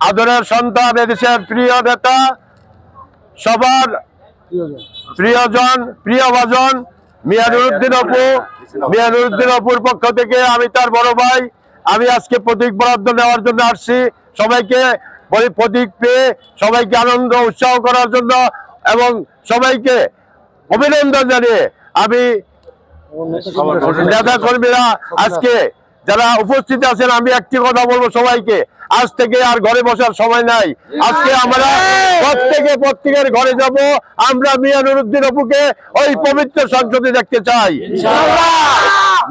আদরের সন্তান এদেশের প্রিয় নেতা সবার প্রিয়জন প্রিয়ভাজন মিয়ানুরুদ্দিন অপু মিয়ানুরুদ্দিন অপুর পক্ষ থেকে আমি তার বড় ভাই আমি আজকে প্রতীক বরাদ্দ নেওয়ার জন্য আসছি। সবাইকে বলি প্রতীক পেয়ে সবাইকে আনন্দ উৎসাহ করার জন্য এবং সবাইকে অভিনন্দন জানিয়ে আমি নেতা কর্মীরা আজকে যারা উপস্থিত আছেন আমি একটি কথা বলব সবাইকে। আজ থেকে আর ঘরে বসার সময় নাই। আজকে আমরা প্রত্যেকে প্রত্যেকের ঘরে যাব। আমরা মিয়ানুরুদ্দিন অপুকে ওই পবিত্র সংসদে দেখতে চাই।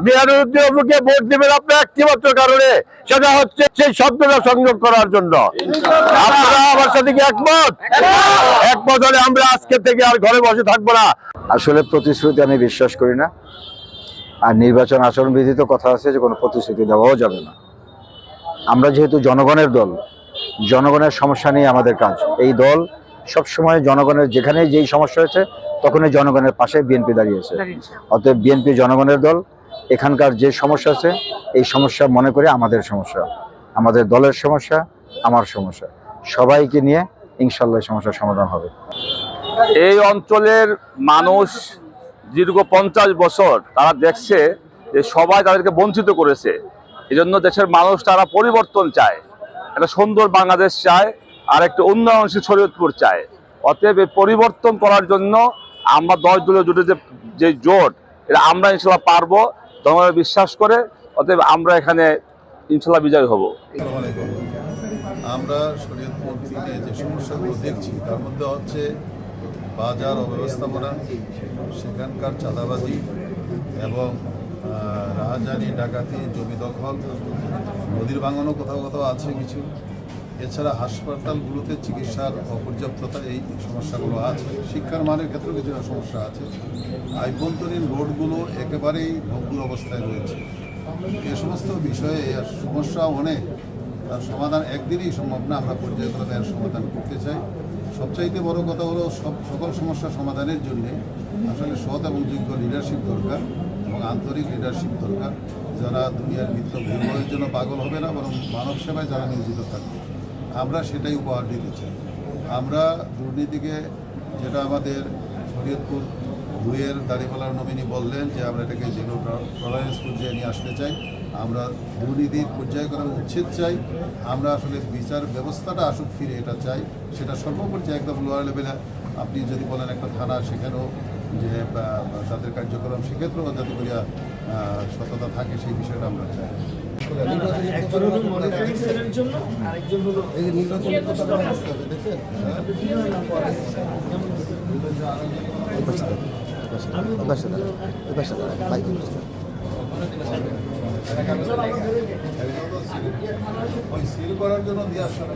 মিয়ানুরুদ্দিন অপুকে ভোট দিবেন আপনার একটি মাত্র কারণে। সেটা হচ্ছে সেই শব্দটা সংযোগ করার জন্য। আপনারা আমার সাথে কি একমত! একমত হলে আমরা আজকে থেকে আর ঘরে বসে থাকব না। আসলে প্রতিশ্রুতি আমি বিশ্বাস করি না। আর নির্বাচন আচরণবিধিতে কথা আছে যে কোনো প্রতিশ্রুতি দেওয়াও যাবে না। আমরা যেহেতু জনগণের দল জনগণের সমস্যা নিয়ে আমাদের কাজ। এই দল সবসময় জনগণের যেখানে যেই সমস্যা হয়েছে তখনই জনগণের পাশে বিএনপি দাঁড়িয়েছে অতএব বিএনপি জনগণের দল এখানকার যে সমস্যা আছে এই সমস্যা মনে করে আমাদের সমস্যা। আমাদের দলের সমস্যা আমার সমস্যা। সবাইকে নিয়ে ইনশাল্লাহ সমস্যার সমাধান হবে। এই অঞ্চলের মানুষ দীর্ঘ পঞ্চাশ বছর তারা দেখছে যে সবাই তাদেরকে বঞ্চিত করেছে। এই জন্য দেশের মানুষ তারা পরিবর্তন চায়। একটা সুন্দর বাংলাদেশ চায়, আর একটা উন্নয়নশীল শরীয়তপুর চায়। অতএব পরিবর্তন করার জন্য আমরা দশ দলীয় জোটের যে যে জোট, এটা আমরা ইনশাল্লাহ পারব। জনগণের বিশ্বাস করে, অতএব আমরা এখানে ইনশাল্লাহ বিজয় হব। আমরা শরীয়তপুর তিনে যে সমস্যাগুলো দেখছি, তার মধ্যে হচ্ছে বাজার অব্যবস্থাপনা, সেখানকার চাঁদাবাজি এবং রাহাজানি ডাকাতি, জমি দখল, নদীর ভাঙনও কোথাও কোথাও আছে কিছু। এছাড়া হাসপাতালগুলোতে চিকিৎসার অপর্যাপ্ততা এই সমস্যাগুলো আছে। শিক্ষার মানের ক্ষেত্রেও কিছুটা সমস্যা আছে। আভ্যন্তরীণ রোডগুলো একেবারেই ভঙ্গুর অবস্থায় রয়েছে। এ সমস্ত বিষয়ে সমস্যা অনেক। তার সমাধান একদিনেই সম্ভব না। আমরা পর্যায়ক্রমে এর সমাধান করতে চাই। সবচাইতে বড় কথা হলো সব সকল সমস্যা সমাধানের জন্য আসলে সৎ এবং যোগ্য লিডারশিপ দরকার এবং আন্তরিক লিডারশিপ দরকার। যারা দুনিয়ার মিত্র ভূগোলের জন্য পাগল হবে না, বরং মানব সেবায় যারা নিয়োজিত থাকবে। আমরা সেটাই উপহার দিতে চাই। আমরা দুর্নীতিকে, যেটা আমাদের শরীয়তপুর দুইয়ের দাড়িপালার নমিনি বললেন যে আমরা এটাকে জিরো টলারেন্স পর্যায়ে নিয়ে আসতে চাই। আমরা দুর্নীতির পর্যায়ক্রমে উচ্ছেদ চাই। আমরা আসলে বিচার ব্যবস্থাটা আসুক ফিরে এটা চাই। সেটা সর্বপর্যায়ে একদম লোয়ার লেভেলে আপনি যদি বলেন একটা থানা সেখানেও যে তাদের কার্যক্রম সেক্ষেত্রেও যাতে করে আহ, সততা থাকে সেই বিষয়টা আমরা চাই। একজন হলো মনিটরিং সেলের জন্য আরেকজন হলো করার জন্য দিয়ে হবে